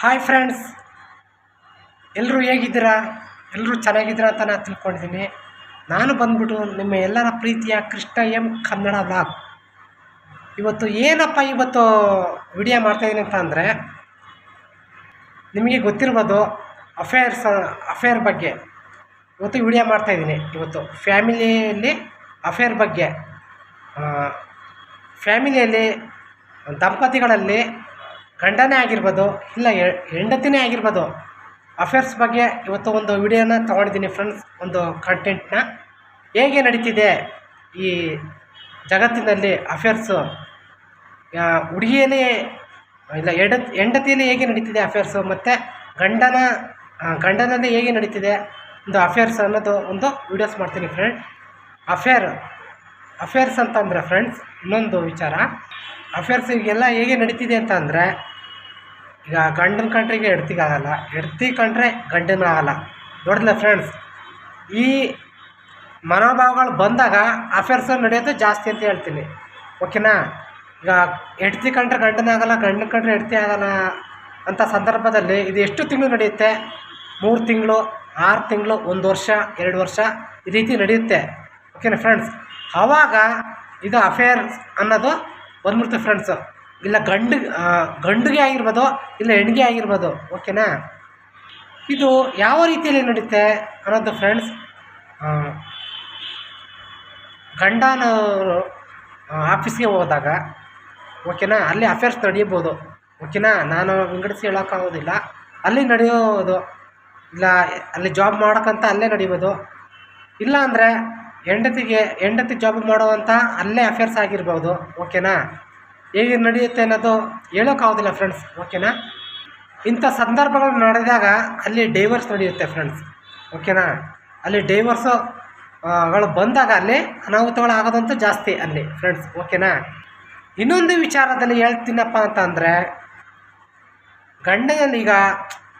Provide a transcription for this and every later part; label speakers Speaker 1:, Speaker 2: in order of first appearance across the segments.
Speaker 1: Hi friends ಎಲ್ಲರೂ ಹೇಗಿದ್ದೀರಾ? ಎಲ್ಲರೂ ಚೆನ್ನಾಗಿದ್ದೀರಾ ಅಂತ ನಾನು ತಿಳ್ಕೊಂಡಿದ್ದೀನಿ. ನಾನು ಬಂದ್ಬಿಟ್ಟು ನಿಮ್ಮ ಎಲ್ಲರ ಪ್ರೀತಿಯ ಕೃಷ್ಣ ಎಂ ಕನ್ನಡ ಬ್ಲಾಗ್ ಇವತ್ತು ಏನಪ್ಪ ಇವತ್ತು ವಿಡಿಯೋ ಮಾಡ್ತಾಯಿದ್ದೀನಿ ಅಂತ ಅಂದರೆ, ನಿಮಗೆ ಗೊತ್ತಿರ್ಬೋದು ಅಫೇರ್ಸ್ ಅಫೇರ್ ಬಗ್ಗೆ. ಇವತ್ತು ವಿಡಿಯೋ ಮಾಡ್ತಾಯಿದ್ದೀನಿ ಇವತ್ತು. ಫ್ಯಾಮಿಲಿಯಲ್ಲಿ ಅಫೇರ್ ಬಗ್ಗೆ. ಫ್ಯಾಮಿಲಿಯಲ್ಲಿ ದಂಪತಿಗಳಲ್ಲಿ ಗಂಡನೇ ಆಗಿರ್ಬೋದು ಇಲ್ಲ ಹೆಂಡತಿನೇ ಆಗಿರ್ಬೋದು. ಅಫೇರ್ಸ್ ಬಗ್ಗೆ ಇವತ್ತು ಒಂದು ವಿಡಿಯೋನ ತೊಗೊಂಡಿದ್ದೀನಿ ಫ್ರೆಂಡ್ಸ್ ಒಂದು ಕಂಟೆಂಟ್ನ ಹೇಗೆ ನಡೀತಿದೆ ಈ ಜಗತ್ತಿನಲ್ಲಿ ಅಫೇರ್ಸು ಹುಡುಗಿಯಲ್ಲಿ ಇಲ್ಲ ಎಡ ಹೆಂಡತಿಯಲ್ಲಿ ಹೇಗೆ ನಡೀತಿದೆ ಅಫೇರ್ಸು ಮತ್ತು ಗಂಡನ ಗಂಡನಲ್ಲಿ ಹೇಗೆ ನಡೀತಿದೆ ಒಂದು ಅಫೇರ್ಸ್ ಅನ್ನೋದು ಒಂದು ವಿಡಿಯೋಸ್ ಮಾಡ್ತೀನಿ ಫ್ರೆಂಡ್ ಅಫೇರ್ ಅಫೇರ್ಸ್ ಅಂತಂದರೆ ಫ್ರೆಂಡ್ಸ್ ಇನ್ನೊಂದು ವಿಚಾರ. ಅಫೇರ್ಸ್ ಈಗೆಲ್ಲ ಹೇಗೆ ನಡೀತಿದೆ ಅಂತ ಅಂದರೆ, ಈಗ ಗಂಡನ ಕಂಡ್ರಿಗೆ ಹೆಡ್ತಿಗಾಗಲ್ಲ ಹೆಡ್ತಿ ಕಂಡ್ರೆ ಗಂಡನ ಆಗಲ್ಲ. ನೋಡಿಲ್ಲ ಫ್ರೆಂಡ್ಸ್ ಈ ಮನೋಭಾವಗಳು ಬಂದಾಗ ಅಫೇರ್ಸ್ ನಡೆಯೋದು ಜಾಸ್ತಿ ಅಂತ ಹೇಳ್ತೀನಿ. ಓಕೆನಾ ಈಗ ಹೆಡ್ತಿ ಕಂಡ್ರೆ ಗಂಡನ ಆಗಲ್ಲ, ಗಂಡನ ಕಂಡ್ರೆ ಹೆಡ್ತಿ ಆಗಲ್ಲ ಅಂತ ಸಂದರ್ಭದಲ್ಲಿ ಇದು ಎಷ್ಟು ತಿಂಗಳು ನಡೆಯುತ್ತೆ? ಮೂರು ತಿಂಗಳು, ಆರು ತಿಂಗಳು, ಒಂದು ವರ್ಷ, ಎರಡು ವರ್ಷ ಈ ರೀತಿ ನಡೆಯುತ್ತೆ. ಓಕೆನಾ ಫ್ರೆಂಡ್ಸ್ ಆವಾಗ ಇದು ಅಫೇರ್ ಅನ್ನೋದು ಬಂದ್ಬಿಡ್ತು ಫ್ರೆಂಡ್ಸು ಇಲ್ಲ ಗಂಡು ಗಂಡಿಗೆ ಆಗಿರ್ಬೋದು, ಇಲ್ಲ ಹೆಣ್ಗೆ ಆಗಿರ್ಬೋದು ಓಕೆನಾ ಇದು ಯಾವ ರೀತಿಯಲ್ಲಿ ನಡೆಯುತ್ತೆ ಅನ್ನೋದು ಫ್ರೆಂಡ್ಸ್ ಗಂಡನವರು ಆಫೀಸ್ಗೆ ಹೋದಾಗ ಓಕೆನಾ ಅಲ್ಲಿ ಅಫೇರ್ಸ್ ನಡೆಯಬೋದು ಓಕೆನಾ ನಾನು ವಿಂಗಡಿಸಿ ಹೇಳೋಕ್ಕಾಗೋದಿಲ್ಲ. ಅಲ್ಲಿ ನಡೆಯೋದು, ಇಲ್ಲ, ಅಲ್ಲಿ ಜಾಬ್ ಮಾಡೋಕ್ಕಂತ ಅಲ್ಲೇ ನಡೀಬೋದು. ಇಲ್ಲ ಅಂದರೆ ಹೆಂಡತಿಗೆ, ಹೆಂಡತಿ ಜಾಬ್ ಮಾಡುವಂಥ ಅಲ್ಲೇ ಅಫೇರ್ಸ್ ಆಗಿರ್ಬೋದು, ಓಕೆನಾ? ಹೇಗೆ ನಡೆಯುತ್ತೆ ಅನ್ನೋದು ಹೇಳೋಕ್ಕಾಗೋದಿಲ್ಲ ಫ್ರೆಂಡ್ಸ್ ಓಕೆನಾ? ಇಂಥ ಸಂದರ್ಭಗಳು ನಡೆದಾಗ ಅಲ್ಲಿ ಡೈವರ್ಸ್ ನಡೆಯುತ್ತೆ ಫ್ರೆಂಡ್ಸ್ ಓಕೆನಾ? ಅಲ್ಲಿ ಡೈವರ್ಸುಗಳು ಬಂದಾಗ ಅಲ್ಲಿ ಅನಾಹುತಗಳು ಆಗೋದಂತೂ ಜಾಸ್ತಿ ಅಲ್ಲಿ ಫ್ರೆಂಡ್ಸ್ ಓಕೆನಾ? ಇನ್ನೊಂದು ವಿಚಾರದಲ್ಲಿ ಹೇಳ್ತೀನಪ್ಪ ಅಂತ ಅಂದರೆ ಗಂಡನಲ್ಲಿ ಈಗ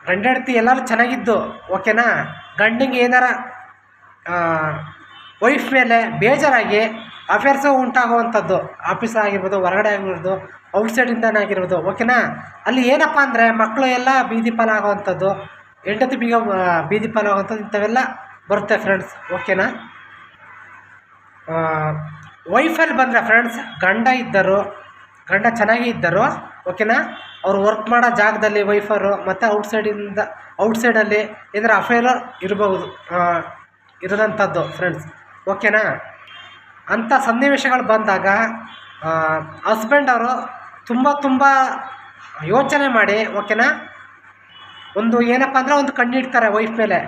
Speaker 1: ಗಂಡ ಹೆಂಡತಿ ಎಲ್ಲರೂ ಚೆನ್ನಾಗಿದ್ದು, ಓಕೆನಾ? ಗಂಡಿಗೆ ಏನಾರ ವೈಫ್ ಮೇಲೆ ಬೇಜಾರಾಗಿ ಅಫೇರ್ಸು ಉಂಟಾಗುವಂಥದ್ದು. ಆಫೀಸ್ ಆಗಿರ್ಬೋದು, ಹೊರಗಡೆ ಆಗಿರ್ಬೋದು ಔಟ್ಸೈಡಿಂದನೇ ಆಗಿರ್ಬೋದು. ಓಕೆನಾ ಅಲ್ಲಿ ಏನಪ್ಪ ಅಂದರೆ ಮಕ್ಕಳು ಎಲ್ಲ ಬೀದಿ ಪಾಲಾಗುವಂಥದ್ದು. ಹೆಂಡತಿ ಬೀಗ ಬೀದಿ ಪಾಲಾಗುವಂಥದ್ದು ಇಂಥವೆಲ್ಲ ಬರುತ್ತೆ ಫ್ರೆಂಡ್ಸ್ ಓಕೆನಾ ವೈಫಲ್ಲಿ ಬಂದರೆ ಫ್ರೆಂಡ್ಸ್ ಗಂಡ ಇದ್ದರು, ಗಂಡ ಚೆನ್ನಾಗಿ ಇದ್ದರು. ಓಕೆನಾ ಅವರು ವರ್ಕ್ ಮಾಡೋ ಜಾಗದಲ್ಲಿ ವೈಫರು ಮತ್ತು ಔಟ್ಸೈಡಿಂದ ಔಟ್ಸೈಡಲ್ಲಿ ಇದರ ಅಫೇರು ಇರಬಹುದು ಇರೋದಂಥದ್ದು ಫ್ರೆಂಡ್ಸ್ ಓಕೆನಾ? ಅಂಥ ಸನ್ನಿವೇಶಗಳು ಬಂದಾಗ ಹಸ್ಬೆಂಡ್ ಅವರು ತುಂಬ ತುಂಬ ಯೋಚನೆ ಮಾಡಿ, ಓಕೆನಾ? ಒಂದು ಏನಪ್ಪ ಅಂದರೆ ಒಂದು ಕಣ್ಣಿಡ್ತಾರೆ ವೈಫ್ ಮೇಲೆ,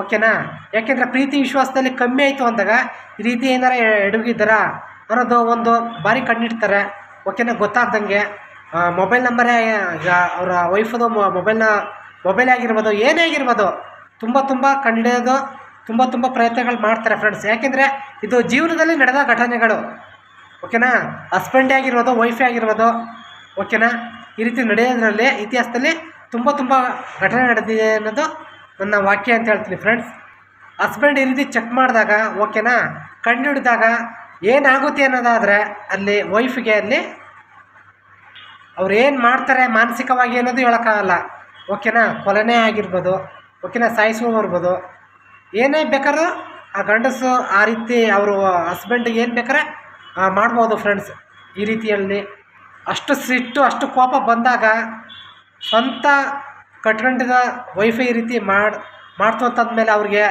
Speaker 1: ಓಕೆನಾ? ಯಾಕೆಂದರೆ ಪ್ರೀತಿ ವಿಶ್ವಾಸದಲ್ಲಿ ಕಮ್ಮಿ ಆಯಿತು ಅಂದಾಗ, ಈ ರೀತಿ ಏನಾರ ಎಡಗಿದ್ದಾರಾ ಅನ್ನೋದು ಒಂದು ಬಾರಿ ಕಣ್ಣಿಡ್ತಾರೆ ಓಕೆನಾ? ಗೊತ್ತಾಗ್ದಂಗೆ ಮೊಬೈಲ್ ನಂಬರೇ ಅವರ ವೈಫದು ಮೊಬೈಲ್ನ ಮೊಬೈಲ್ ಆಗಿರ್ಬೋದು, ಏನೇ ಆಗಿರ್ಬೋದು, ತುಂಬ ತುಂಬ ಕಂಡುಹಿಡಿಯೋದು ತುಂಬ ತುಂಬ ಪ್ರಯತ್ನಗಳು ಮಾಡ್ತಾರೆ ಫ್ರೆಂಡ್ಸ್ ಯಾಕೆಂದರೆ ಇದು ಜೀವನದಲ್ಲಿ ನಡೆದ ಘಟನೆಗಳು. ಓಕೆನಾ ಹಸ್ಬೆಂಡೇ ಆಗಿರ್ಬೋದು ವೈಫೇ ಆಗಿರ್ಬೋದು ಓಕೆನಾ ಈ ರೀತಿ ನಡೆಯೋದ್ರಲ್ಲಿ, ಇತಿಹಾಸದಲ್ಲಿ ತುಂಬ ತುಂಬ ಘಟನೆ ನಡೆದಿದೆ ಅನ್ನೋದು ನನ್ನ ವಾಕ್ಯ ಅಂತ ಹೇಳ್ತೀನಿ ಫ್ರೆಂಡ್ಸ್ ಹಸ್ಬೆಂಡ್ ಈ ರೀತಿ ಚೆಕ್ ಮಾಡಿದಾಗ ಓಕೆನಾ ಕಂಡು ಹಿಡಿದಾಗ ಏನಾಗುತ್ತೆ ಅನ್ನೋದಾದರೆ, ಅಲ್ಲಿ ವೈಫ್ಗೆ ಅಲ್ಲಿ ಅವ್ರು ಏನು ಮಾಡ್ತಾರೆ ಮಾನಸಿಕವಾಗಿ ಅನ್ನೋದು ಹೇಳೋಕ್ಕಾಗಲ್ಲ. ಓಕೆನಾ ಕೊಲೆನೇ ಆಗಿರ್ಬೋದು ಓಕೆನಾ ಸಾಯಿಸ್ಕೊಂಡು ಬರ್ಬೋದು ಏನೇ ಬೇಕಾದ್ರೂ ಆ ಗಂಡಸು ಆ ರೀತಿ ಅವರು ಹಸ್ಬೆಂಡಿಗೆ ಏನು ಬೇಕಾದ್ರೆ ಆ, ಮಾಡ್ಬೋದು ಫ್ರೆಂಡ್ಸ್ ಈ ರೀತಿಯಲ್ಲಿ ಅಷ್ಟು ಸಿಟ್ಟು ಅಷ್ಟು ಕೋಪ ಬಂದಾಗ ಸ್ವಂತ ಕಟ್ಕೊಂಡಿದ ವೈಫೈ ರೀತಿ ಮಾಡಿ ಮಾಡ್ತು ಅಂತಂದಮೇಲೆ ಅವ್ರಿಗೆ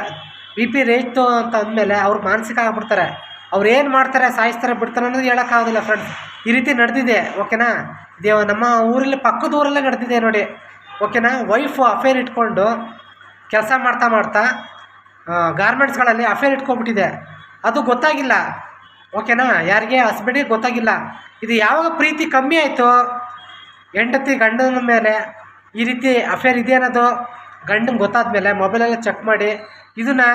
Speaker 1: ಬಿ ಪಿ ರೇಯ್ತು ಅಂತ ಅಂದಮೇಲೆ ಅವ್ರು ಮಾನಸಿಕ ಆಗ್ಬಿಡ್ತಾರೆ ಅವ್ರು ಏನು ಮಾಡ್ತಾರೆ ಸಾಯಿಸ್ತಾರೆ ಬಿಡ್ತಾರೆ ಅನ್ನೋದು ಹೇಳೋಕ್ಕಾಗೋದಿಲ್ಲ ಫ್ರೆಂಡ್ಸ್ ಈ ರೀತಿ ನಡೆದಿದೆ ಓಕೆನಾ ದೇವ ನಮ್ಮ ಊರಲ್ಲಿ ಪಕ್ಕದ ಊರಲ್ಲೇ ನಡೆದಿದೆ ನೋಡಿ. ಓಕೆನಾ ವೈಫು ಅಫೇರ್ ಇಟ್ಕೊಂಡು ಕೆಲಸ ಮಾಡ್ತಾ ಮಾಡ್ತಾ ಗಾರ್ಮೆಂಟ್ಸ್ಗಳಲ್ಲಿ ಅಫೇರ್ ಇಟ್ಕೊಂಡ್ಬಿಟ್ಟಿದೆ. ಅದು ಗೊತ್ತಾಗಿಲ್ಲ. ಓಕೆನಾ ಯಾರಿಗೆ? ಹಸ್ಬೆಂಡಿಗೆ ಗೊತ್ತಾಗಿಲ್ಲ. ಇದು ಯಾವಾಗ ಪ್ರೀತಿ ಕಮ್ಮಿ ಆಯಿತು? ಹೆಂಡತಿ ಗಂಡನ ಮೇಲೆ ಈ ರೀತಿ ಅಫೇರ್ ಇದೆ ಅನ್ನೋದು ಗಂಡನ ಗೊತ್ತಾದ ಮೇಲೆ ಮೊಬೈಲೆಲ್ಲ ಚೆಕ್ ಮಾಡಿ. ಇದನ್ನು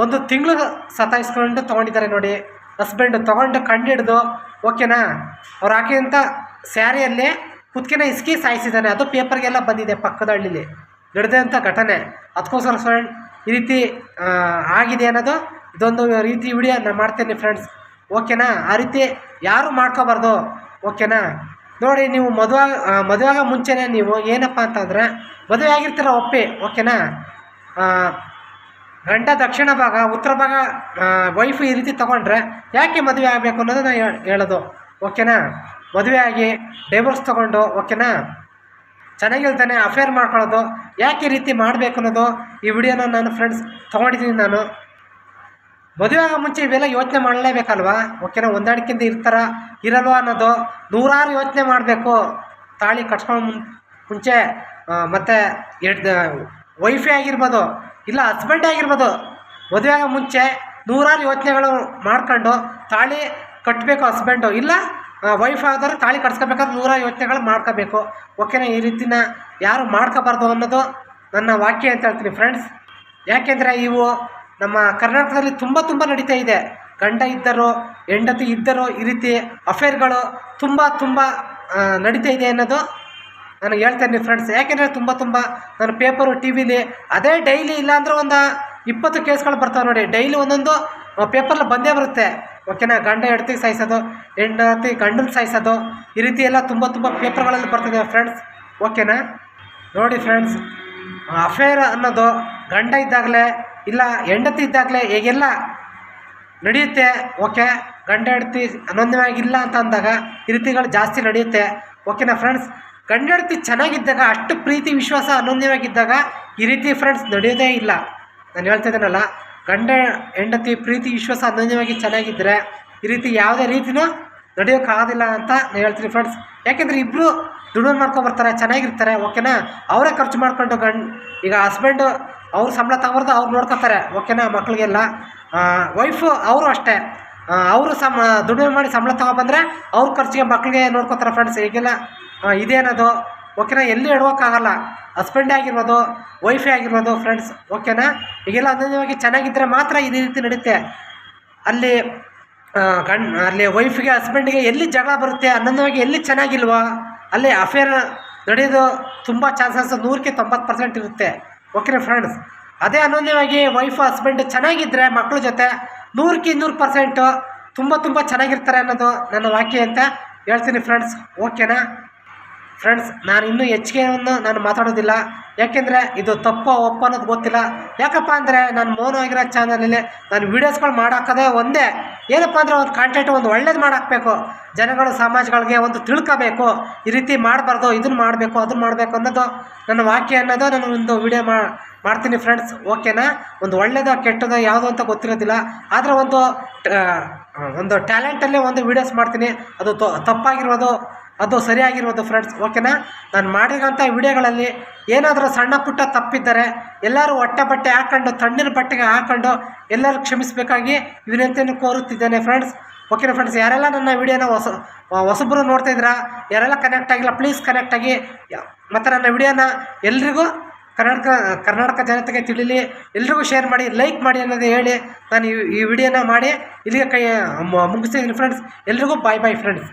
Speaker 1: ಒಂದು ತಿಂಗಳು ಸತಾಯಿಸ್ಕೊಂಡು ತೊಗೊಂಡಿದ್ದಾರೆ ನೋಡಿ. ಹಸ್ಬೆಂಡು ತೊಗೊಂಡು ಕಂಡಿಡ್ದು ಓಕೆನಾ ಅವ್ರು ಹಾಕಿದಂಥ ಸ್ಯಾರಿಯಲ್ಲಿ ಕುತ್ತಿಗೆನ ಇಸ್ಕಿ ಸಾಯಿಸಿದ್ದಾನೆ. ಅದು ಪೇಪರ್ಗೆಲ್ಲ ಬಂದಿದೆ ಪಕ್ಕದ ಹಳ್ಳಿಲಿ. ನಡೆದಂಥ ಘಟನೆ. ಅದಕ್ಕೋಸ್ಕರ ಫ್ರೆಂಡ್ ಈ ರೀತಿ ಆಗಿದೆ ಅನ್ನೋದು ಇದೊಂದು ರೀತಿ ವಿಡಿಯೋ ನಾನು ಮಾಡ್ತೇನೆ ಫ್ರೆಂಡ್ಸ್ ಓಕೆನಾ ಆ ರೀತಿ ಯಾರು ಮಾಡ್ಕೋಬಾರ್ದು? ಓಕೆನಾ ನೋಡಿ, ನೀವು ಮದುವೆ ಮದುವೆಗ ಮುಂಚೆನೇ ನೀವು ಏನಪ್ಪ ಅಂತಂದರೆ, ಮದುವೆ ಆಗಿರ್ತೀರ ಒಪ್ಪಿ ಓಕೆನಾ ಗಂಡ ದಕ್ಷಿಣ ಭಾಗ, ಉತ್ತರ ಭಾಗ ವೈಫ್ ಈ ರೀತಿ ತೊಗೊಂಡ್ರೆ ಯಾಕೆ ಮದುವೆ ಆಗಬೇಕು ಅನ್ನೋದು ನಾನು ಹೇಳೋದು. ಓಕೆನಾ ಮದುವೆ ಆಗಿ ಡೈವರ್ಸ್ ತೊಗೊಂಡು ಓಕೆನಾ ಚೆನ್ನಾಗಿಲ್ತಾನೆ ಅಫೇರ್ ಮಾಡ್ಕೊಳ್ಳೋದು. ಯಾಕೆ ಈ ರೀತಿ ಮಾಡಬೇಕು ಅನ್ನೋದು ಈ ವಿಡಿಯೋನ ನಾನು ಫ್ರೆಂಡ್ಸ್ ತೊಗೊಂಡಿದ್ದೀನಿ ನಾನು. ಮದುವೆ ಆಗೋ ಮುಂಚೆ ಇವೆಲ್ಲ ಯೋಚನೆ ಮಾಡಲೇಬೇಕಲ್ವಾ? ಓಕೆನಾ? ಹೊಂದಾಣಿಕೆಯಿಂದ ಇರ್ತಾರ ಇರಲ್ವ ಅನ್ನೋದು ನೂರಾರು ಯೋಚನೆ ಮಾಡಬೇಕು. ತಾಳಿ ಕಟ್ಸ್ಕೊಂಡು ಮುಂಚೆ ಮತ್ತು ಮತ್ತೆ ಎಡ್, ವೈಫೇ ಆಗಿರ್ಬೋದು, ಇಲ್ಲ ಹಸ್ಬೆಂಡೇ ಆಗಿರ್ಬೋದು, ಮದುವೆ ಆಗೋ ಮುಂಚೆ ನೂರಾರು ಯೋಚನೆಗಳು ಮಾಡ್ಕೊಂಡು ತಾಳಿ ಕಟ್ಟಬೇಕು ಹಸ್ಬೆಂಡು ಇಲ್ಲ ವೈಫ್ ಆದರೆ ತಾಳಿ ಕಟ್ಸ್ಕೋಬೇಕಾದ್ರೆ ನೂರ ಯೋಚನೆಗಳು ಮಾಡ್ಕೋಬೇಕು. ಓಕೆನಾ ಈ ರೀತಿನ ಯಾರು ಮಾಡ್ಕೋಬಾರ್ದು ಅನ್ನೋದು ನನ್ನ ವಾಕ್ಯ ಅಂತ ಹೇಳ್ತೀನಿ ಫ್ರೆಂಡ್ಸ್ ಯಾಕೆಂದರೆ ಇವು ನಮ್ಮ ಕರ್ನಾಟಕದಲ್ಲಿ ತುಂಬ ತುಂಬ ನಡೀತಾ ಇದೆ. ಗಂಡ ಇದ್ದರು, ಹೆಂಡತಿ ಇದ್ದರು, ಈ ರೀತಿ ಅಫೇರ್ಗಳು ತುಂಬ ತುಂಬ ನಡೀತಾ ಇದೆ ಅನ್ನೋದು ನಾನು ಹೇಳ್ತೇನೆ ಫ್ರೆಂಡ್ಸ್ ಯಾಕೆಂದರೆ ತುಂಬ ತುಂಬ ನಾನು ಪೇಪರು ಟಿ ವಿಲಿ ಅದೇ ಡೈಲಿ ಇಲ್ಲಾಂದ್ರೆ ಒಂದು ಇಪ್ಪತ್ತು ಕೇಸ್ಗಳು ಬರ್ತಾವೆ ನೋಡಿ. ಡೈಲಿ ಒಂದೊಂದು ಪೇಪರ್ಲಿ ಬಂದೇ ಬರುತ್ತೆ. ಓಕೆನಾ? ಗಂಡ ಹೆಂಡತಿ ಸಾಯಿಸೋದು, ಹೆಂಡತಿ ಗಂಡನ ಸಾಯಿಸೋದು, ಈ ರೀತಿ ಎಲ್ಲ ತುಂಬ ತುಂಬ ಪೇಪರ್ಗಳಲ್ಲಿ ಬರ್ತಿದೆ ಫ್ರೆಂಡ್ಸ್ ಓಕೆನಾ? ನೋಡಿ ಫ್ರೆಂಡ್ಸ್ ಅಫೇರ್ ಅನ್ನೋದು ಗಂಡ ಇದ್ದಾಗಲೇ ಇಲ್ಲ ಹೆಂಡತಿ ಇದ್ದಾಗಲೇ ಹೇಗೆಲ್ಲ ನಡೆಯುತ್ತೆ? ಓಕೆ, ಗಂಡ ಹೆಂಡತಿ ಅನನ್ಯವಾಗಿಲ್ಲ ಅಂತ ಅಂದಾಗ ಈ ರೀತಿಗಳು ಜಾಸ್ತಿ ನಡೆಯುತ್ತೆ. ಓಕೆನಾ ಫ್ರೆಂಡ್ಸ್ ಗಂಡ ಹೆಂಡತಿ ಚೆನ್ನಾಗಿದ್ದಾಗ, ಅಷ್ಟು ಪ್ರೀತಿ, ವಿಶ್ವಾಸ, ಅನನ್ಯವಾಗಿದ್ದಾಗ ಈ ರೀತಿ ಫ್ರೆಂಡ್ಸ್ ನಡೆಯೋದೇ ಇಲ್ಲ. ನಾನು ಹೇಳ್ತಿದ್ದೀನಲ್ಲ ಗಂಡ, ಹೆಂಡತಿ, ಪ್ರೀತಿ, ವಿಶ್ವಾಸ ಅನನ್ಯವಾಗಿ ಚೆನ್ನಾಗಿದ್ದರೆ ಈ ರೀತಿ ಯಾವುದೇ ರೀತಿನೂ ನಡೆಯೋಕ್ಕಾಗೋದಿಲ್ಲ ಅಂತ ನಾನು ಹೇಳ್ತೀನಿ ಫ್ರೆಂಡ್ಸ್ ಯಾಕೆಂದರೆ ಇಬ್ಬರು ದುಡಿಮೆ ಮಾಡ್ಕೊಂಬರ್ತಾರೆ ಚೆನ್ನಾಗಿರ್ತಾರೆ ಓಕೆನಾ ಅವರೇ ಖರ್ಚು ಮಾಡ್ಕೊಂಡು ಗಂಡ್, ಈಗ ಹಸ್ಬೆಂಡು ಅವ್ರು ಸಂಬಳ ತಗೊಬಾರ್ದು ಅವ್ರು ನೋಡ್ಕೊತಾರೆ ಓಕೆನಾ ಮಕ್ಕಳಿಗೆಲ್ಲ ವೈಫು ಅವರು ಅಷ್ಟೇ. ಅವರು ಸಮ ದುಡಿಮೆ ಮಾಡಿ ಸಂಬಳ ತಗೊಂಬಂದರೆ ಅವ್ರ ಖರ್ಚಿಗೆ ಮಕ್ಕಳಿಗೆ ನೋಡ್ಕೊತಾರೆ ಫ್ರೆಂಡ್ಸ್ ಈಗೆಲ್ಲ ಇದೇನದು? ಓಕೆನಾ? ಎಲ್ಲೂ ಇಡೋಕ್ಕಾಗಲ್ಲ ಹಸ್ಬೆಂಡೇ ಆಗಿರ್ಬೋದು ವೈಫೇ ಆಗಿರ್ಬೋದು ಫ್ರೆಂಡ್ಸ್ ಓಕೆನಾ? ಈಗೆಲ್ಲ ಅನನ್ಯವಾಗಿ ಚೆನ್ನಾಗಿದ್ದರೆ ಮಾತ್ರ ಇದೇ ರೀತಿ ನಡೆಯುತ್ತೆ ಅಲ್ಲಿ ಗಂಡ, ಅಲ್ಲಿ ವೈಫ್ಗೆ ಹಸ್ಬೆಂಡ್ಗೆ ಎಲ್ಲಿ ಜಗಳ ಬರುತ್ತೆ ಅನನ್ಯವಾಗಿ ಎಲ್ಲಿ ಚೆನ್ನಾಗಿಲ್ವೋ, ಅಲ್ಲಿ ಅಫೇರ್ ನಡೆಯೋದು ತುಂಬ ಚಾನ್ಸಸ್ ನೂರಕ್ಕೆ ತೊಂಬತ್ತು ಪರ್ಸೆಂಟ್ ಇರುತ್ತೆ. ಓಕೆನಾ ಫ್ರೆಂಡ್ಸ್ ಅದೇ ಅನನ್ಯವಾಗಿ ವೈಫ್ ಹಸ್ಬೆಂಡ್ ಚೆನ್ನಾಗಿದ್ದರೆ ಮಕ್ಕಳ ಜೊತೆ ನೂರಕ್ಕೆ ಇನ್ನೂರು ಪರ್ಸೆಂಟು ತುಂಬ ತುಂಬ ಚೆನ್ನಾಗಿರ್ತಾರೆ ಅನ್ನೋದು ನನ್ನ ವಾಕ್ಯ ಅಂತ ಹೇಳ್ತೀನಿ ಫ್ರೆಂಡ್ಸ್ ಓಕೆನಾ? ಫ್ರೆಂಡ್ಸ್ ನಾನು ಇನ್ನೂ ಹೆಚ್ಚಿಗೆಯನ್ನು ನಾನು ಮಾತಾಡೋದಿಲ್ಲ. ಯಾಕೆಂದರೆ ಇದು ತಪ್ಪು ಒಪ್ಪ ಅನ್ನೋದು ಗೊತ್ತಿಲ್ಲ. ಯಾಕಪ್ಪ ಅಂದರೆ ನಾನು ಮೌನ ಆಗಿರೋ ಚಾನಲಲ್ಲಿ ನಾನು ವೀಡಿಯೋಸ್ಗಳು ಮಾಡಾಕೋದೇ ಒಂದೇ. ಏನಪ್ಪ ಅಂದರೆ ಒಂದು ಕಾಂಟೆಂಟ್ ಒಂದು ಒಳ್ಳೇದು ಮಾಡಾಕಬೇಕು. ಜನಗಳು ಸಮಾಜಗಳಿಗೆ ಒಂದು ತಿಳ್ಕೋಬೇಕು. ಈ ರೀತಿ ಮಾಡಬಾರ್ದು, ಇದನ್ನು ಮಾಡಬೇಕು, ಅದನ್ನು ಮಾಡಬೇಕು ಅನ್ನೋದು ನನ್ನ ವಾಕ್ಯ ಅನ್ನೋದು ನಾನು ಒಂದು ವಿಡಿಯೋ ಮಾಡ್ತೀನಿ ಫ್ರೆಂಡ್ಸ್ ಓಕೆನಾ? ಒಂದು ಒಳ್ಳೇದೋ ಕೆಟ್ಟದೋ ಯಾವುದು ಅಂತ ಗೊತ್ತಿರೋದಿಲ್ಲ. ಆದರೆ ಒಂದು ಒಂದು ಟ್ಯಾಲೆಂಟಲ್ಲೇ ಒಂದು ವೀಡಿಯೋಸ್ ಮಾಡ್ತೀನಿ. ಅದು ತಪ್ಪಾಗಿರೋದು. ಅದು ಸರಿಯಾಗಿರ್ಬೋದು ಫ್ರೆಂಡ್ಸ್ ಓಕೆನಾ ನಾನು ಮಾಡಿರೋಂಥ ವಿಡಿಯೋಗಳಲ್ಲಿ ಏನಾದರೂ ಸಣ್ಣ ಪುಟ್ಟ ತಪ್ಪಿದ್ದರೆ ಎಲ್ಲರೂ ಹೊಟ್ಟೆ ಬಟ್ಟೆ ಹಾಕ್ಕೊಂಡು ತಣ್ಣಿನ ಬಟ್ಟೆಗೆ ಹಾಕೊಂಡು ಎಲ್ಲರೂ ಕ್ಷಮಿಸಬೇಕಾಗಿ ವಿನಂತಿಯನ್ನು ಕೋರುತ್ತಿದ್ದೇನೆ ಫ್ರೆಂಡ್ಸ್ ಓಕೆನಾ ಫ್ರೆಂಡ್ಸ್ ಯಾರೆಲ್ಲ ನನ್ನ ವಿಡಿಯೋನ ಹೊಸ, ಹೊಸಬ್ರು ನೋಡ್ತಾ ಇದ್ದೀರಾ, ಯಾರೆಲ್ಲ ಕನೆಕ್ಟ್ ಆಗಿಲ್ಲ ಪ್ಲೀಸ್ ಕನೆಕ್ಟ್ ಆಗಿ. ಮತ್ತು ನನ್ನ ವಿಡಿಯೋನ ಎಲ್ರಿಗೂ ಕರ್ನಾಟಕ ಕರ್ನಾಟಕ ಜನತೆಗೆ ತಿಳಿಲಿ, ಎಲ್ರಿಗೂ ಶೇರ್ ಮಾಡಿ ಲೈಕ್ ಮಾಡಿ ಅನ್ನೋದು ಹೇಳಿ ನಾನು ಈ ಈ ವಿಡಿಯೋನ ಮಾಡಿ ಇಲ್ಲಿಗೆ ಕೈ ಮುಗಿಸ್ತಿದ್ದೀನಿ ಫ್ರೆಂಡ್ಸ್ ಎಲ್ರಿಗೂ ಬಾಯ್ ಬಾಯ್ ಫ್ರೆಂಡ್ಸ್